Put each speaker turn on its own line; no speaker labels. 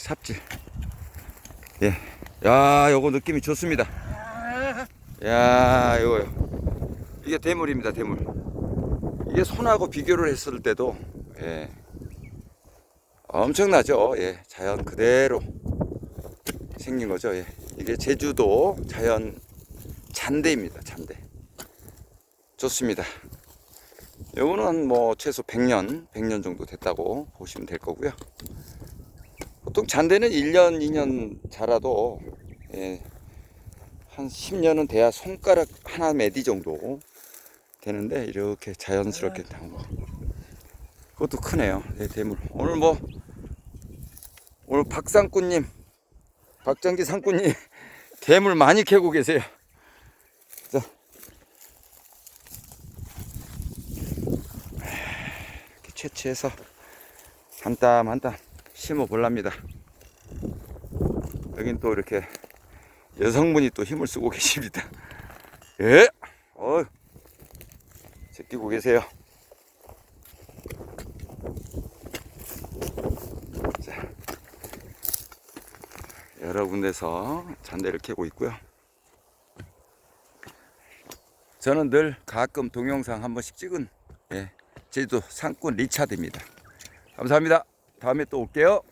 삽질. 예. 야, 요거 느낌이 좋습니다. 야, 요거요. 이게 대물입니다, 대물. 이게 손하고 비교를 했을 때도, 예. 엄청나죠. 예. 자연 그대로 생긴 거죠. 예. 이게 제주도 자연 잔대입니다, 잔대. 좋습니다. 요거는 뭐 최소 100년, 100년 정도 됐다고 보시면 될 거고요. 보통 잔대는 1년, 2년 자라도 예, 한 10년은 돼야 손가락 하나 매디 정도 되는데 이렇게 자연스럽게 나온 거. 그것도 크네요. 네, 대물. 오늘 뭐 오늘 박상꾼님, 박정기 상꾼님 대물 많이 캐고 계세요. 자. 이렇게 채취해서 한 땀 한땀 심어 볼랍니다. 여긴 또 이렇게 여성분이 또 힘을 쓰고 계십니다. 예, 어, 제끼고 계세요. 자, 여러 군데서 잔대를 캐고 있고요. 저는 늘 가끔 동영상 한 번씩 찍은 예, 제주도 상권 리차드입니다. 감사합니다. 다음에 또 올게요.